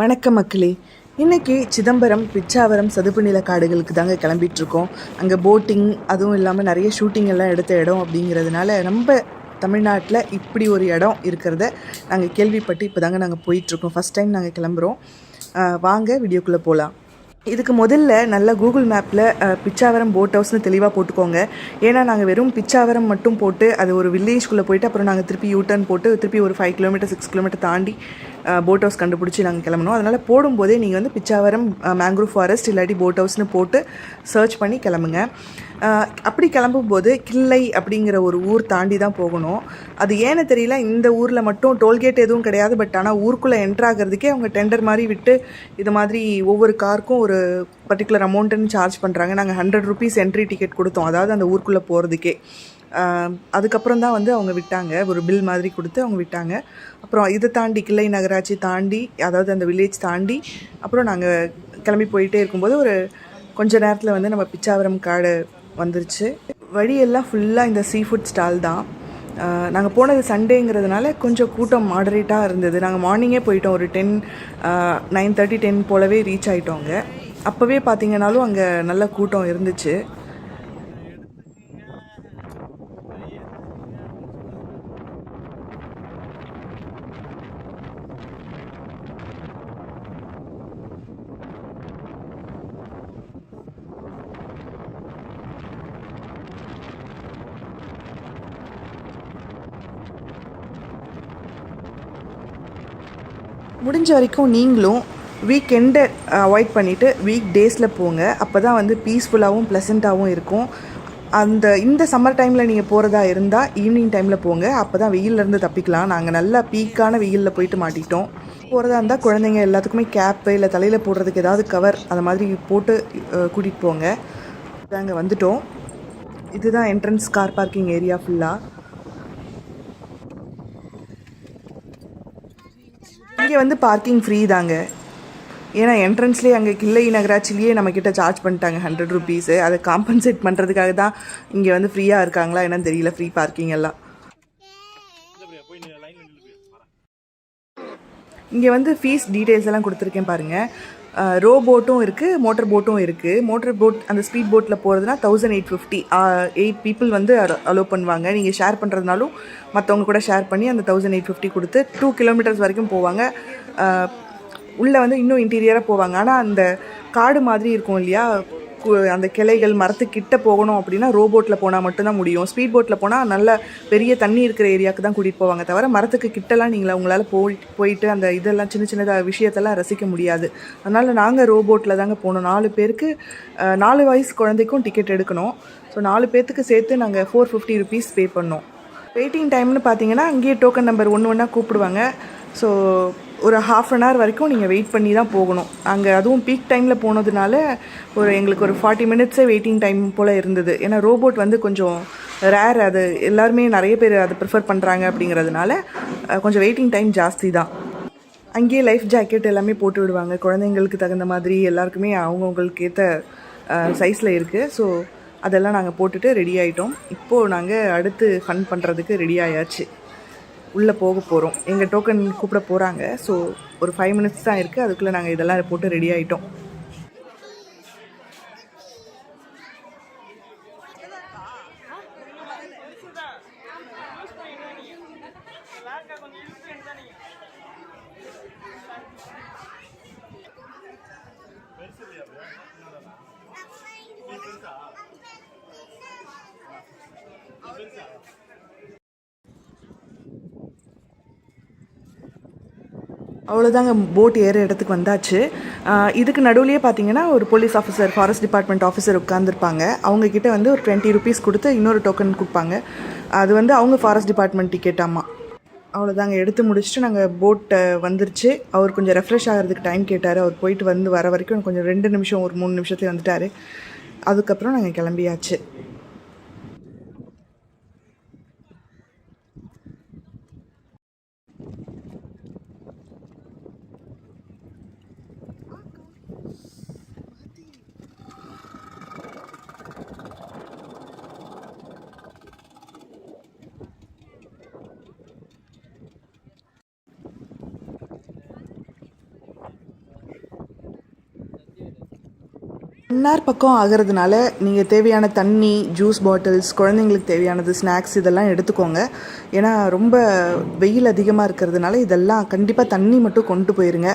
வணக்கம் மக்களே. இன்றைக்கி சிதம்பரம் பிச்சாவரம் சதுப்பு நில காடுகளுக்கு தாங்க கிளம்பிகிட்ருக்கோம் அங்கே போட்டிங் அதுவும் இல்லாமல் நிறைய ஷூட்டிங் எல்லாம் எடுத்த இடம் அப்படிங்கிறதுனால நம்ம தமிழ்நாட்டில் இப்படி ஒரு இடம் இருக்கிறத நாங்கள் கேள்விப்பட்டு இப்போ தாங்க நாங்கள் போயிட்டுருக்கோம். ஃபஸ்ட் டைம் நாங்கள் கிளம்புறோம். வாங்க வீடியோக்குள்ளே போகலாம் இதுக்கு முதல்ல நல்லா கூகுள் மேப்பில் பிச்சாவரம் போட் ஹவுஸ்னு தெளிவாக போட்டுக்கோங்க. ஏன்னா நாங்கள் வெறும் பிச்சாவரம் மட்டும் போட்டு அது ஒரு வில்லேஜ்குள்ளே போயிட்டு அப்புறம் நாங்கள் திருப்பி யூ டர்ன் போட்டு திருப்பி ஒரு ஃபைவ் கிலோமீட்டர் சிக்ஸ் கிலோமீட்டர் தாண்டி போட் ஹவுஸ் கண்டுபிடிச்சி நாங்கள் கிளம்பணும் அதனால் போடும்போதே நீங்கள் வந்து பிச்சாவரம் மேங்க்ரூவ் ஃபாரஸ்ட் இல்லாட்டி போட் ஹவுஸ்னு போட்டு சர்ச் பண்ணி கிளம்புங்க. அப்படி கிளம்பும்போது கிள்ளை அப்படிங்கிற ஒரு ஊர் தாண்டி தான் போகணும். அது ஏன்னு தெரியல இந்த ஊரில் மட்டும் டோல்கேட் எதுவும் கிடையாது பட் ஆனால் ஊருக்குள்ளே என்ட்ராகிறதுக்கே அவங்க டெண்டர் மாதிரி விட்டு இது மாதிரி ஒவ்வொரு காருக்கும் ஒரு பர்டிகுலர் அமௌண்ட்டுன்னு சார்ஜ் பண்ணுறாங்க நாங்கள் ஹண்ட்ரட் ருபீஸ் என்ட்ரி டிக்கெட் கொடுத்தோம். அதாவது அந்த ஊருக்குள்ளே போகிறதுக்கே அதுக்கப்புறம் தான் வந்து அவங்க விட்டாங்க. ஒரு பில் மாதிரி கொடுத்து அவங்க விட்டாங்க. அப்புறம் இதை தாண்டி கிளை நகராட்சி தாண்டி அதாவது அந்த வில்லேஜ் தாண்டி அப்புறம் நாங்கள் கிளம்பி போயிட்டே இருக்கும்போது ஒரு கொஞ்ச நேரத்தில் வந்து நம்ம பிச்சாவரம் காடு வந்துருச்சு. வழியெல்லாம் ஃபுல்லாக இந்த சீ ஃபுட் ஸ்டால் தான் நாங்கள் போனது சண்டேங்கிறதுனால கொஞ்சம் கூட்டம் மாடரேட்டாக இருந்தது. நாங்கள் மார்னிங்கே போயிட்டோம். ஒரு டென் நைன் தேர்ட்டி டென் போலவே ரீச் ஆகிட்டோங்க அப்போவே பார்த்தீங்கன்னாலும் அங்கே நல்ல கூட்டம் இருந்துச்சு. முடிஞ்ச வரைக்கும் நீங்களும் வீக்கெண்டை அவாய்ட் பண்ணிவிட்டு வீக் டேஸில் போங்க. அப்போ தான் வந்து பீஸ்ஃபுல்லாகவும் ப்ளசண்ட்டாகவும் இருக்கும். அந்த இந்த சம்மர் டைமில் நீங்கள் போகிறதா இருந்தால் ஈவினிங் டைமில் போங்க. அப்போ தான் வெயிலிருந்து தப்பிக்கலாம். நாங்கள் நல்லா பீக்கான வெயிலில் போயிட்டு மாட்டிட்டோம். போகிறதா இருந்தால் குழந்தைங்க எல்லாத்துக்குமே கேப்பு இல்லை தலையில் போடுறதுக்கு ஏதாவது கவர் அந்த மாதிரி போட்டு கூட்டிகிட்டு போங்க. நாங்கள் வந்துட்டோம். இதுதான் என்ட்ரன்ஸ் கார் பார்க்கிங் ஏரியா ஃபுல்லாக இங்கே வந்து பார்க்கிங் ஃப்ரீ தாங்க. ஏன்னா என்ட்ரன்ஸ்லேயே அங்கே கிள்ளை நகராட்சிலேயே நம்மக்கிட்ட சார்ஜ் பண்ணிட்டாங்க ஹண்ட்ரட் ருபீஸு அதை காம்பன்சேட் பண்ணுறதுக்காக தான் இங்கே வந்து ஃப்ரீயாக இருக்காங்களா என்னன்னு தெரியல ஃப்ரீ பார்க்கிங் எல்லாம். இங்கே வந்து ஃபீஸ் டீட்டெயில்ஸ் எல்லாம் கொடுத்துருக்கேன் பாருங்கள் ரோ போட்டும் இருக்குது மோட்டர் போட்டும் இருக்குது மோட்டர் போட் அந்த ஸ்பீட் போட்டில் போகிறதுனா thousand eight fifty eight people வந்து அலோவ் பண்ணுவாங்க. நீங்கள் ஷேர் பண்ணுறதுனாலும் மற்றவங்க கூட ஷேர் பண்ணி அந்த தௌசண்ட் எயிட் ஃபிஃப்டி கொடுத்து டூ கிலோமீட்டர்ஸ் வரைக்கும் போவாங்க. உள்ளே வந்து இன்னும் இன்டீரியராக போவாங்க. ஆனால் அந்த காடு மாதிரி இருக்கும் இல்லையா? அந்த கிளைகள் மரத்துக்கிட்ட போகணும் அப்படின்னா ரோபோட்டில் போனால் மட்டும்தான் முடியும். ஸ்பீட் போட்டில் போனால் நல்ல பெரிய தண்ணி இருக்கிற ஏரியாவுக்கு தான் கூட்டிகிட்டு போவாங்க தவிர மரத்துக்கு கிட்டலாம் நீங்கள் உங்களால் போய் போயிட்டு அந்த இதெல்லாம் சின்ன சின்னதாக விஷயத்தெல்லாம் ரசிக்க முடியாது. அதனால் நாங்கள் ரோபோட்டில் தாங்க போனோம் நாலு பேருக்கு நாலு வயசு குழந்தைக்கும் டிக்கெட் எடுக்கணும். ஸோ நாலு பேர்த்துக்கு சேர்த்து நாங்கள் ஃபோர் ஃபிஃப்டி ருபீஸ் பே பண்ணோம். வெயிட்டிங் டைம்னு பார்த்தீங்கன்னா அங்கேயே டோக்கன் நம்பர் ஒன்று ஒன்றா கூப்பிடுவாங்க. ஸோ ஒரு ஹாஃப் அன் ஹவர் வரைக்கும் நீங்கள் வெயிட் பண்ணி தான் போகணும். அங்கே அதுவும் பீக் டைமில் போனதுனால ஒரு எங்களுக்கு ஒரு ஃபார்ட்டி மினிட்ஸே வெயிட்டிங் டைம் போல் இருந்தது. ஏன்னா ரோபோட் வந்து கொஞ்சம் ரேர் அது எல்லாருமே நிறைய பேர் அதை ப்ரிஃபர் பண்ணுறாங்க அப்படிங்கிறதுனால கொஞ்சம் வெயிட்டிங் டைம் ஜாஸ்தி தான். அங்கேயே லைஃப் ஜாக்கெட் எல்லாமே போட்டு விடுவாங்க. குழந்தைங்களுக்கு தகுந்த மாதிரி எல்லாருக்குமே அவங்கவுங்களுக்கு ஏற்ற சைஸில் இருக்குது ஸோ அதெல்லாம் நாங்கள் போட்டுட்டு ரெடி ஆகிட்டோம் இப்போது நாங்கள் அடுத்து ஃபன் பண்ணுறதுக்கு ரெடி ஆயாச்சு. உள்ளே போக போகிறோம். எங்கள் டோக்கன் கூப்பிட போகிறாங்க. ஸோ ஒரு ஃபைவ் மினிட்ஸ் தான் இருக்குது. அதுக்குள்ளே நாங்கள் இதெல்லாம் போட்டு ரெடி ஆகிட்டோம் அவ்வளோதாங்க போட் ஏற இடத்துக்கு வந்தாச்சு. இதுக்கு நடுவுலேயே பார்த்தீங்கன்னா ஒரு police officer forest department officer உட்காந்துருப்பாங்க அவங்கக்கிட்ட வந்து ஒரு டுவெண்ட்டி ருபீஸ் கொடுத்து இன்னொரு டோக்கன் கொடுப்பாங்க. அது வந்து அவங்க ஃபாரஸ்ட் டிபார்ட்மெண்ட் டிக்கெட் ஆமாம் அவ்வளோதாங்க எடுத்து முடிச்சுட்டு நாங்கள் போட்டை வந்துருச்சு. அவர் கொஞ்சம் ரெஃப்ரெஷ் ஆகிறதுக்கு டைம் கேட்டார். அவர் போயிட்டு வந்து வர வரைக்கும் கொஞ்சம் ரெண்டு நிமிஷம் ஒரு மூணு நிமிஷத்துல வந்துட்டார். அதுக்கப்புறம் நாங்கள் கிளம்பியாச்சு. மன்னார் பக்கம் ஆகிறதுனால நீங்கள் தேவையான தண்ணி ஜூஸ் பாட்டில்ஸ் குழந்தைங்களுக்கு தேவையானது ஸ்நாக்ஸ் இதெல்லாம் எடுத்துக்கோங்க. ஏன்னா ரொம்ப வெயில் அதிகமாக இருக்கிறதுனால இதெல்லாம் கண்டிப்பாக தண்ணி மட்டும் கொண்டு போயிருங்க.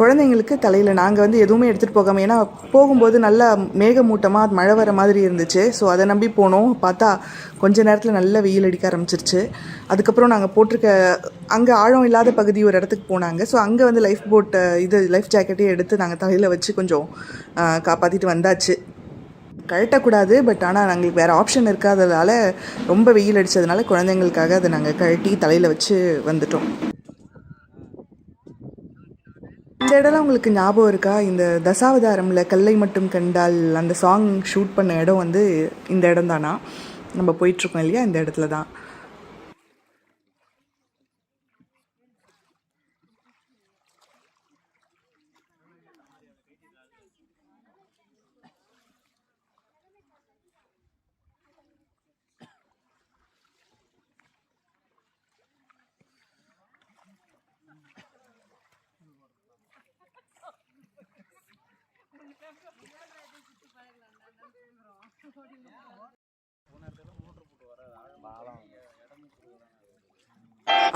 குழந்தைங்களுக்கு தலையில் நாங்கள் வந்து எதுவுமே எடுத்துகிட்டு போகாமல் ஏன்னா போகும்போது நல்லா மேகமூட்டமாக மழை வர மாதிரி இருந்துச்சு. ஸோ அதை நம்பி போனோம். பார்த்தா கொஞ்ச நேரத்தில் நல்ல வெயில் அடிக்க ஆரம்பிச்சிருச்சு. அதுக்கப்புறம் நாங்கள் போட்டிருக்க அங்கே ஆழம் இல்லாத பகுதி ஒரு இடத்துக்கு போனாங்க. ஸோ அங்கே வந்து லைஃப் போட்டை இது லைஃப் ஜாக்கெட்டையே எடுத்து நாங்கள் தலையில் வச்சு கொஞ்சம் காப்பாற்றிட்டு வந்தாச்சு. கழட்டக்கூடாது பட் ஆனால் எங்களுக்கு வேறு ஆப்ஷன் இருக்காததால் ரொம்ப வெயில் அடித்ததுனால குழந்தைங்களுக்காக அதை நாங்கள் கழட்டி தலையில் வச்சு வந்துட்டோம். இந்த இடம்லாம் உங்களுக்கு ஞாபகம் இருக்கா? இந்த தசாவதாரமில் கல்லை மட்டும் கண்டால் அந்த சாங் ஷூட் பண்ண இடம் வந்து இந்த இடம் தானா நம்ம போயிட்டுருக்கோம் இல்லையா? இந்த இடத்துல தான்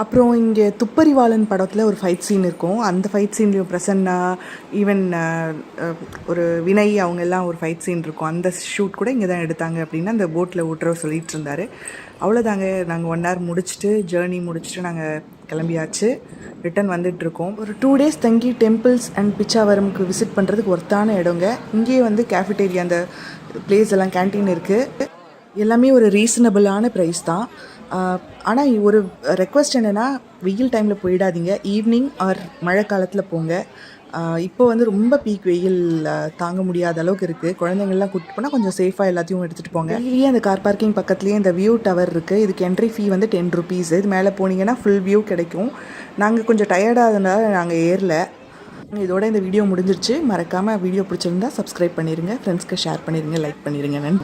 அப்புறம் இங்கே துப்பறிவாளன் படத்தில் ஒரு ஃபைட் சீன் இருக்கும். அந்த ஃபைட் சீன்லேயும் பிரசன்னா ஈவன் ஒரு வினய் அவங்க எல்லாம் ஒரு ஃபைட் சீன் இருக்கும். அந்த ஷூட் கூட இங்கே தான் எடுத்தாங்க அப்படின்னு அந்த போட்டில் ஓட்டுறவர் சொல்லிட்டு இருந்தார். அவ்வளோதாங்க நாங்கள் ஒன் ஹவர் முடிச்சுட்டு ஜேர்னி முடிச்சுட்டு நாங்கள் கிளம்பியாச்சு. ரிட்டன் வந்துட்டுருக்கோம் ஒரு டூ டேஸ் தங்கி டெம்பிள்ஸ் அண்ட் பிச்சாவரமுக்கு விசிட் பண்ணுறதுக்கு ஒர்த்தான இடங்க. இங்கேயே வந்து கேஃபிடேரியா அந்த பிளேஸ் எல்லாம் கேன்டீன் இருக்குது எல்லாமே ஒரு ரீசனபிளான ப்ரைஸ் தான். ஆனால் ஒரு ரெக்வஸ்ட் என்னென்னா வெயில் டைமில் போயிடாதீங்க. ஈவினிங் ஆர் மழை காலத்தில் போங்க. இப்போ வந்து ரொம்ப பீக் வெயில் தாங்க முடியாத அளவுக்கு இருக்குது குழந்தைங்கள்லாம் கூப்பிட்டு போனால் கொஞ்சம் சேஃபாக எல்லாத்தையும் எடுத்துகிட்டு போங்க. வெளியே அந்த கார் பார்க்கிங் பக்கத்துலேயே இந்த வியூ டவர் இருக்குது இதுக்கு என்ட்ரி ஃபீ வந்து டென் ருபீஸ் இது மேலே போனீங்கன்னா ஃபுல் வியூ கிடைக்கும். நாங்கள் கொஞ்சம் டயர்டாகிறதுனால நாங்கள் ஏறல. இதோட இந்த வீடியோ முடிஞ்சிருச்சு. மறக்காமல் வீடியோ பிடிச்சிருந்தா சப்ஸ்கிரைப் பண்ணிடுங்க ஃப்ரெண்ட்ஸ்க்கு ஷேர் பண்ணிடுங்க லைக் பண்ணிடுங்க நன்றி.